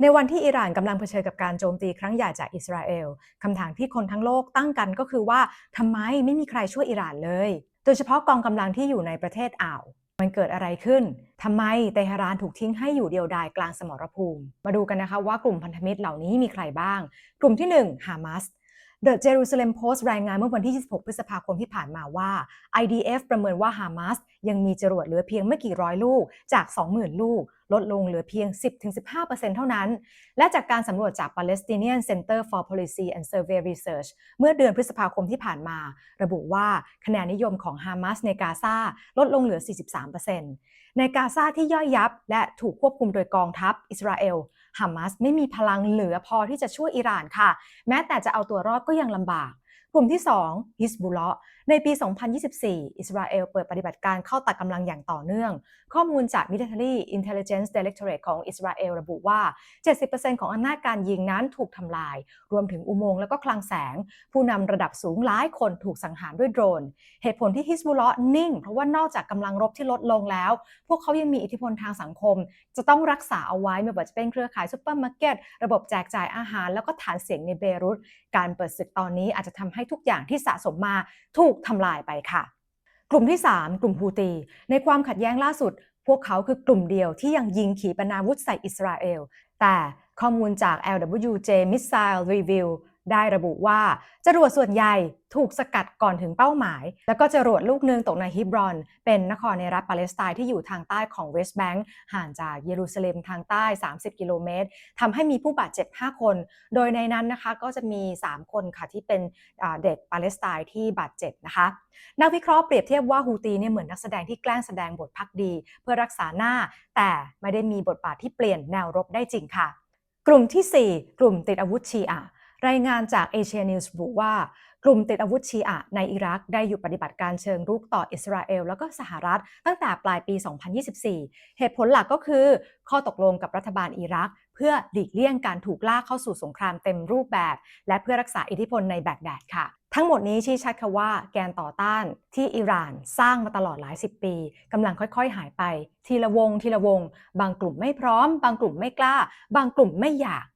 ในวันที่อิหร่านกำลังเผชิญกับการโจมตีครั้งใหญ่จากอิสราเอลคำถามที่คนทั้งโลกตั้งกันก็คือว่าทำไมไม่มีใครช่วยอิหร่านเลย โดยเฉพาะกองกำลังที่อยู่ในประเทศอ่าว มันเกิดอะไรขึ้นทำไมเตหะรานถูกทิ้งให้อยู่เดียวดายกลางสมรภูมิ มาดูกันนะคะว่ากลุ่มพันธมิตรเหล่านี้มีใครบ้าง กลุ่มที่1ฮามาส The Jerusalem Post รายงานเมื่อวันที่ 26 พฤษภาคมที่ผ่านมาว่า IDF ประเมินว่าฮามาสยังมีจรวดเหลือเพียงไม่กี่ร้อยลูกจาก 20,000 ลูก ลดลงเหลือเพียง 10-15%เท่านั้น และจากการสำรวจจาก Palestinian Center for Policy and Survey Research เมื่อเดือนพฤษภาคมที่ผ่านมา ระบุว่าคะแนนนิยมของฮามาสในกาซาลดลงเหลือ 43%ในกาซาที่ย่อยยับ และถูกควบคุมโดยกองทัพอิสราเอลฮามาสไม่มีพลังเหลือพอที่จะช่วยอิหร่านค่ะ แม้แต่จะเอาตัวรอดก็ยังลำบาก ลุ่มที่ 2 ฮิสบุลเลาะในปี 2024 อิสราเอลเปิดปฏิบัติการเข้าตัดกำลังอย่างต่อเนื่อง ข้อมูลจาก Military Intelligence Directorate ของอิสราเอลระบุว่า 70%ของอำนาจการยิงนั้นถูกทำลาย รวมถึงอุโมงค์และก็คลังแสง ผู้นำระดับสูงหลายคนถูกสังหารด้วยโดรน เหตุผลที่ฮิสบุลเลาะนิ่ง เพราะว่านอกจากกำลังรบที่ลดลงแล้ว พวกเขายังมีอิทธิพลทางสังคม จะต้องรักษาเอาไว้ไม่ว่าจะเป็นเครือข่ายซูเปอร์มาร์เก็ตระบบแจกจ่ายอาหาร แล้วก็ฐานเสียงในเบรุตการเปิดศึกตอนนี้อาจจะทำให้ทุกอย่างที่สะสมมาถูกทำลายไปค่ะ กลุ่มที่ 3 กลุ่มฮูตี ในความขัดแย้งล่าสุด พวกเขาคือกลุ่มเดียวที่ยังยิงขีปนาวุธใส่อิสราเอล แต่ข้อมูลจาก LWJ Missile Review ได้ระบุว่าจรวดส่วนใหญ่ถูกสกัดก่อนถึงเป้าหมาย แล้วก็จรวดลูกนึงตกในฮิบรอน เป็นนครในรัฐปาเลสไตน์ที่อยู่ทางใต้ของเวสต์แบงก์ห่างจากเยรูซาเล็มทางใต้ 30 กิโลเมตรทำให้มีผู้บาดเจ็บ 5 คน โดยในนั้นนะคะก็จะมี 3 คนค่ะที่เป็นเด็กปาเลสไตน์ที่บาดเจ็บนะคะนักวิเคราะห์เปรียบเทียบว่าฮูตีเนี่ยเหมือนนักแสดงที่แกล้งแสดงบทพักดี เพื่อรักษาหน้า แต่ไม่ได้มีบทบาทที่เปลี่ยนแนวรบได้จริงค่ะ กลุ่มที่ 4 กลุ่มติดอาวุธชีอะ รายงานจากเอเชียนิวส์ระบุว่า กลุ่มติดอาวุธชีอะในอิรักได้หยุดปฏิบัติการเชิงรุกต่ออิสราเอล แล้วก็สหรัฐ ตั้งแต่ปลายปี 2024 เหตุผลหลักก็คือ ข้อตกลงกับรัฐบาลอิรัก เพื่อหลีกเลี่ยงการถูกล่าเข้าสู่สงครามเต็มรูปแบบ และเพื่อรักษาอิทธิพลในแบกแดดค่ะทั้งหมดนี้ชี้ชัดค่ะว่าแกนต่อต้านที่อิหร่านสร้างมาตลอดหลายสิบปีกำลังค่อยๆ หายไป ทีละวง ทีละวง บางกลุ่มไม่พร้อม บางกลุ่มไม่กล้า บางกลุ่มไม่อยาก